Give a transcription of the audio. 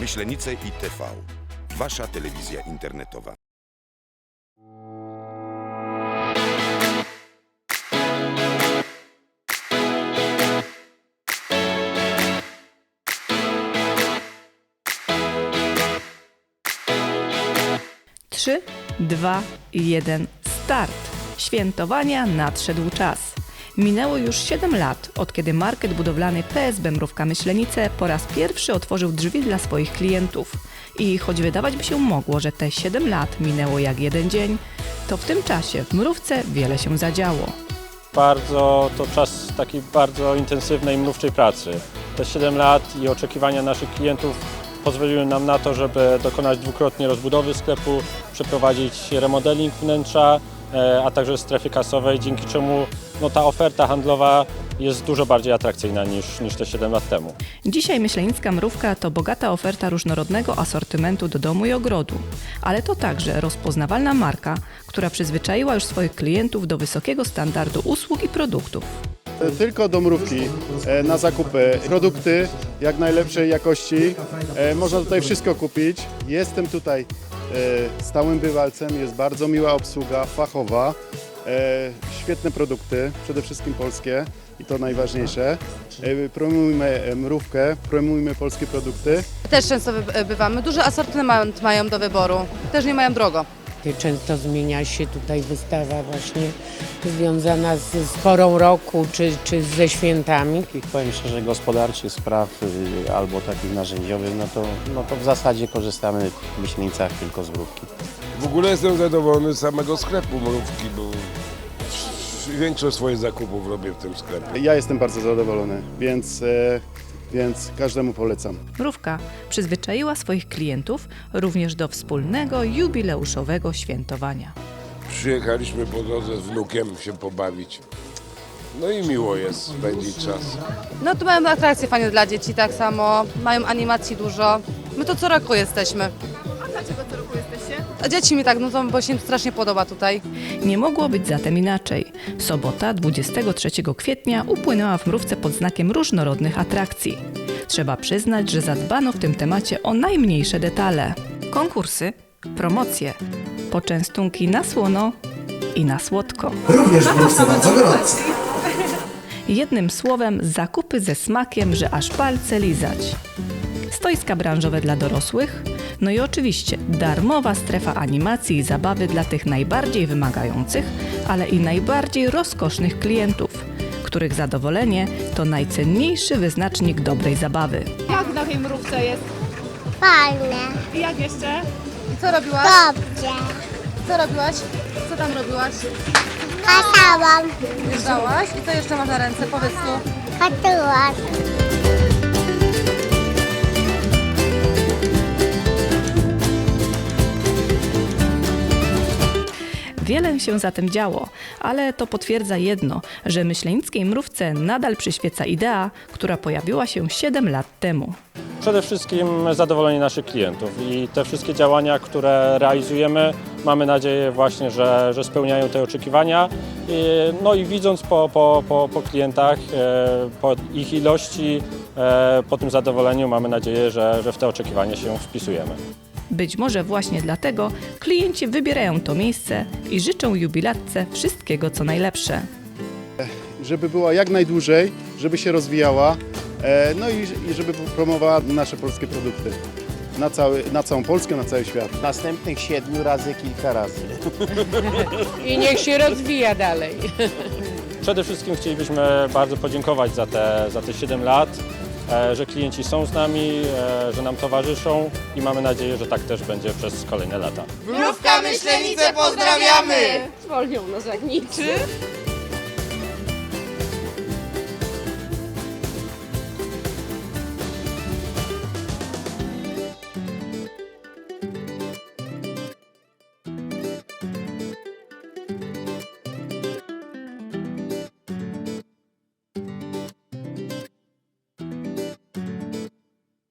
Myślenice i TV. Wasza telewizja internetowa. Trzy, dwa, jeden, start. Świętowania nadszedł czas. Minęło już 7 lat, od kiedy market budowlany PSB Mrówka Myślenice po raz pierwszy otworzył drzwi dla swoich klientów. I choć wydawać by się mogło, że te 7 lat minęło jak jeden dzień, to w tym czasie w Mrówce wiele się zadziało. Bardzo to czas takiej bardzo intensywnej mrówczej pracy. Te 7 lat i oczekiwania naszych klientów pozwoliły nam na to, żeby dokonać dwukrotnie rozbudowy sklepu, przeprowadzić remodeling wnętrza, a także strefy kasowej, dzięki czemu no, ta oferta handlowa jest dużo bardziej atrakcyjna niż, niż te 7 lat temu. Dzisiaj Myślenicka Mrówka to bogata oferta różnorodnego asortymentu do domu i ogrodu, ale to także rozpoznawalna marka, która przyzwyczaiła już swoich klientów do wysokiego standardu usług i produktów. Tylko do mrówki e, na zakupy. Produkty jak najlepszej jakości. E, Można tutaj wszystko kupić. Jestem tutaj e, stałym bywalcem. Jest bardzo miła obsługa, fachowa. E, Świetne produkty, przede wszystkim polskie i to najważniejsze. E, Promujmy e, mrówkę, promujmy polskie produkty. Też często bywamy. Duży asortyment mają do wyboru. Też nie mają drogo. Często zmienia się tutaj wystawa właśnie związana z, z porą roku czy, czy ze świętami. takich, powiem szczerze, gospodarczych spraw y, albo takich narzędziowych, no to, no to w zasadzie korzystamy w Myślenicach tylko z mrówki. W ogóle jestem zadowolony z samego sklepu Mrówki, bo większość swoich zakupów robię w tym sklepie. Ja jestem bardzo zadowolony, więc, e, więc każdemu polecam. Mrówka przyzwyczaiła swoich klientów również do wspólnego jubileuszowego świętowania. Przyjechaliśmy po drodze z wnukiem się pobawić. No i miło jest spędzić czas. No tu mają atrakcje fajne dla dzieci tak samo. Mają animacji dużo. My to co roku jesteśmy. A dlaczego co roku? A dzieci mi tak, no to bo się strasznie podoba tutaj. Nie mogło być zatem inaczej. Sobota 23 kwietnia upłynęła w Mrówce pod znakiem różnorodnych atrakcji. Trzeba przyznać, że zadbano w tym temacie o najmniejsze detale. Konkursy, promocje, poczęstunki na słono i na słodko. Również w Mrówce bardzo gorąco. Jednym słowem, zakupy ze smakiem, że aż palce lizać. Stoiska branżowe dla dorosłych, no i oczywiście darmowa strefa animacji i zabawy dla tych najbardziej wymagających, ale i najbardziej rozkosznych klientów, których zadowolenie to najcenniejszy wyznacznik dobrej zabawy. Jak na tej mrówce jest? Fajne, I jak jeszcze? I co robiłaś? dobrze. Co robiłaś? Co tam robiłaś? Kasałam, Jeżdżałaś? I co jeszcze masz na ręce? Powiedz tu. chodziłam. Wiele się zatem działo, ale to potwierdza jedno, że myślenickiej mrówce nadal przyświeca idea, która pojawiła się 7 lat temu. Przede wszystkim zadowolenie naszych klientów i te wszystkie działania, które realizujemy, mamy nadzieję właśnie, że, że spełniają te oczekiwania. No i widząc po, po, po, po klientach, e, po ich ilości, e, po tym zadowoleniu mamy nadzieję, że, że w te oczekiwania się wpisujemy. Być może właśnie dlatego klienci wybierają to miejsce i życzą jubilatce wszystkiego co najlepsze. żeby była jak najdłużej, żeby się rozwijała, e, no i, i żeby promowała nasze polskie produkty na, cały, na całą Polskę, na cały świat. Następnych siedmiu razy kilka razy. I niech się rozwija dalej. Przede wszystkim chcielibyśmy bardzo podziękować za te, za te 7 lat, że klienci są z nami, e, że nam towarzyszą i mamy nadzieję, że tak też będzie przez kolejne lata. Mrówka Myślenice pozdrawiamy! Zwolnią nas jak niczy.